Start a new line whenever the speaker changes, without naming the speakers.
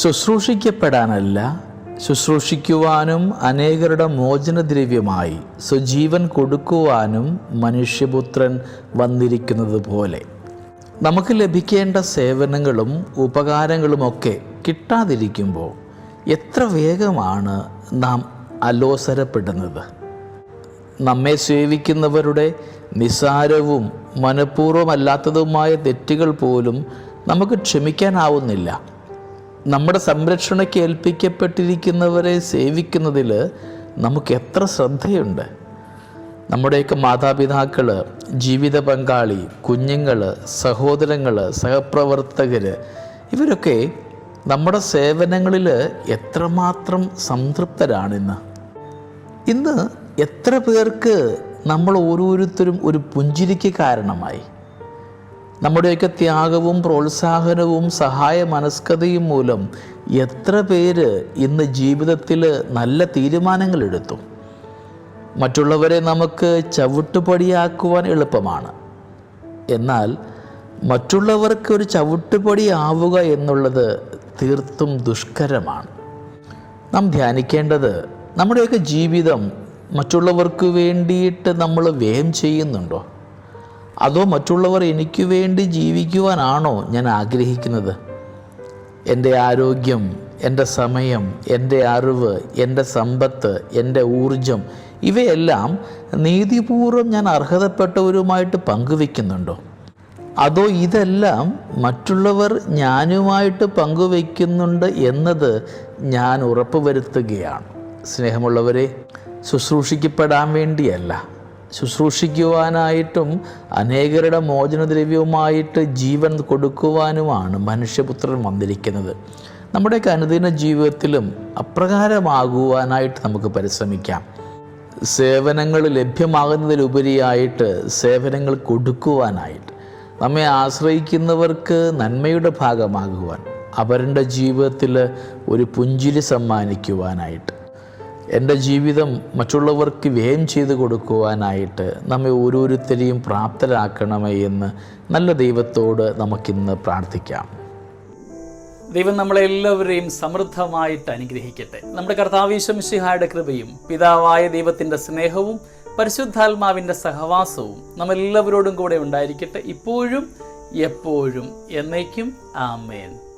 ശുശ്രൂഷിക്കപ്പെടാനല്ല ശുശ്രൂഷിക്കുവാനും അനേകരുടെ മോചനദ്രവ്യമായി സ്വജീവൻ കൊടുക്കുവാനും മനുഷ്യപുത്രൻ വന്നിരിക്കുന്നത് പോലെ. നമുക്ക് ലഭിക്കേണ്ട സേവനങ്ങളും ഉപകാരങ്ങളുമൊക്കെ കിട്ടാതിരിക്കുമ്പോൾ എത്ര വേഗമാണ് നാം അലോസരപ്പെടുന്നത്? നമ്മെ സേവിക്കുന്നവരുടെ നിസ്സാരവും മനഃപൂർവമല്ലാത്തതുമായ തെറ്റുകൾ പോലും നമുക്ക് ക്ഷമിക്കാനാവുന്നില്ല. നമ്മുടെ സംരക്ഷണയ്ക്ക് ഏൽപ്പിക്കപ്പെട്ടിരിക്കുന്നവരെ സേവിക്കുന്നതിൽ നമുക്ക് എത്ര ശ്രദ്ധയുണ്ട്. നമ്മുടെയൊക്കെ മാതാപിതാക്കൾ ജീവിത പങ്കാളി കുഞ്ഞുങ്ങൾ സഹോദരങ്ങൾ സഹപ്രവർത്തകർ ഇവരൊക്കെ നമ്മുടെ സേവനങ്ങളിൽ എത്രമാത്രം സംതൃപ്തരാണിന്ന്. ഇന്ന് എത്ര പേർക്ക് നമ്മൾ ഓരോരുത്തരും ഒരു പുഞ്ചിരിക്ക് കാരണമായി. നമ്മുടെയൊക്കെ ത്യാഗവും പ്രോത്സാഹനവും സഹായ മനസ്കതയും മൂലം എത്ര പേര് ഇന്ന് ജീവിതത്തിൽ നല്ല തീരുമാനങ്ങൾ എടുത്തു മറ്റുള്ളവരെ നമുക്ക് ചവിട്ടുപടിയാക്കുവാൻ എളുപ്പമാണ്. എന്നാൽ മറ്റുള്ളവർക്ക് ഒരു ചവിട്ടുപടി ആവുക എന്നുള്ളത് തീർത്തും ദുഷ്കരമാണ്. നാം ധ്യാനിക്കേണ്ടത് നമ്മുടെയൊക്കെ ജീവിതം മറ്റുള്ളവർക്ക് വേണ്ടിയിട്ട് നമ്മൾ വ്യയം ചെയ്യുന്നുണ്ടോ? അതോ മറ്റുള്ളവർ എനിക്ക് വേണ്ടി ജീവിക്കുവാനാണോ ഞാൻ ആഗ്രഹിക്കുന്നത്? എന്റെ ആരോഗ്യം എന്റെ സമയം എന്റെ അറിവ് എന്റെ സമ്പത്ത് എന്റെ ഊർജം ഇവയെല്ലാം നീതിപൂർവം ഞാൻ അർഹതപ്പെട്ടവരുമായിട്ട് പങ്കുവെക്കുന്നുണ്ടോ? അതോ ഇതെല്ലാം മറ്റുള്ളവർ ഞാനുമായിട്ട് പങ്കുവെക്കുന്നുണ്ട് എന്നത് ഞാൻ ഉറപ്പുവരുത്തുകയാണ്. സ്നേഹമുള്ളവരെ ശുശ്രൂഷിക്കപ്പെടാൻ വേണ്ടിയല്ല. ശുശ്രൂഷിക്കുവാനായിട്ടും അനേകരുടെ മോചനദ്രവ്യവുമായിട്ട് ജീവൻ കൊടുക്കുവാനുമാണ് മനുഷ്യപുത്രൻ വന്നിരിക്കുന്നത്. നമ്മുടെ അനുദിന ജീവിതത്തിലും അപ്രകാരമാകുവാനായിട്ട് നമുക്ക് പരിശ്രമിക്കാം. സേവനങ്ങൾ ലഭ്യമാകുന്നതിലുപരിയായിട്ട് സേവനങ്ങൾ കൊടുക്കുവാനായിട്ട് നമ്മെ ആശ്രയിക്കുന്നവർക്ക് നന്മയുടെ ഭാഗമാകുവാൻ അവരുടെ ജീവിതത്തിൽ ഒരു പുഞ്ചിരി സമ്മാനിക്കുവാനായിട്ട്. എന്റെ ജീവിതം മറ്റുള്ളവർക്ക് വ്യയം ചെയ്തു കൊടുക്കുവാനായിട്ട് നമ്മെ ഓരോരുത്തരെയും പ്രാപ്തരാക്കണമേ എന്ന് നല്ല ദൈവത്തോട് നമുക്കിന്ന് പ്രാർത്ഥിക്കാം.
ദൈവം നമ്മളെ എല്ലാവരെയും സമൃദ്ധമായിട്ട് അനുഗ്രഹിക്കട്ടെ. നമ്മുടെ കർത്താവീശംഷിഹായുടെ കൃപയും പിതാവായ ദൈവത്തിന്റെ സ്നേഹവും പരിശുദ്ധാത്മാവിന്റെ സഹവാസവും നമ്മളെല്ലാവരോടും കൂടെ ഉണ്ടായിരിക്കട്ടെ. ഇപ്പോഴും എപ്പോഴും എന്നേക്കും ആമേൻ.